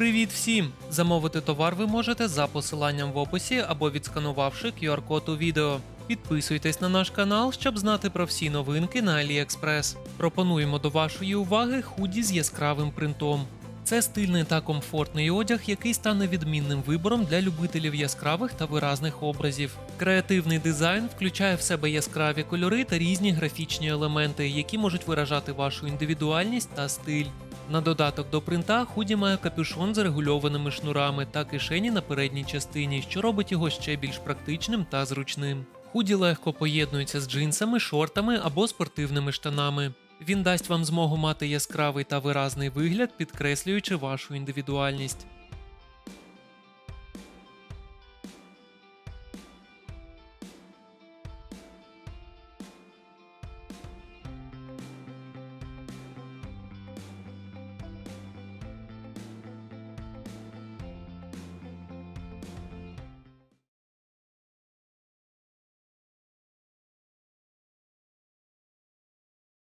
Привіт всім! Замовити товар ви можете за посиланням в описі або відсканувавши QR-код у відео. Підписуйтесь на наш канал, щоб знати про всі новинки на AliExpress. Пропонуємо до вашої уваги худі з яскравим принтом. Це стильний та комфортний одяг, який стане відмінним вибором для любителів яскравих та виразних образів. Креативний дизайн включає в себе яскраві кольори та різні графічні елементи, які можуть виражати вашу індивідуальність та стиль. На додаток до принта худі має капюшон з регульованими шнурами та кишені на передній частині, що робить його ще більш практичним та зручним. Худі легко поєднується з джинсами, шортами або спортивними штанами. Він дасть вам змогу мати яскравий та виразний вигляд, підкреслюючи вашу індивідуальність.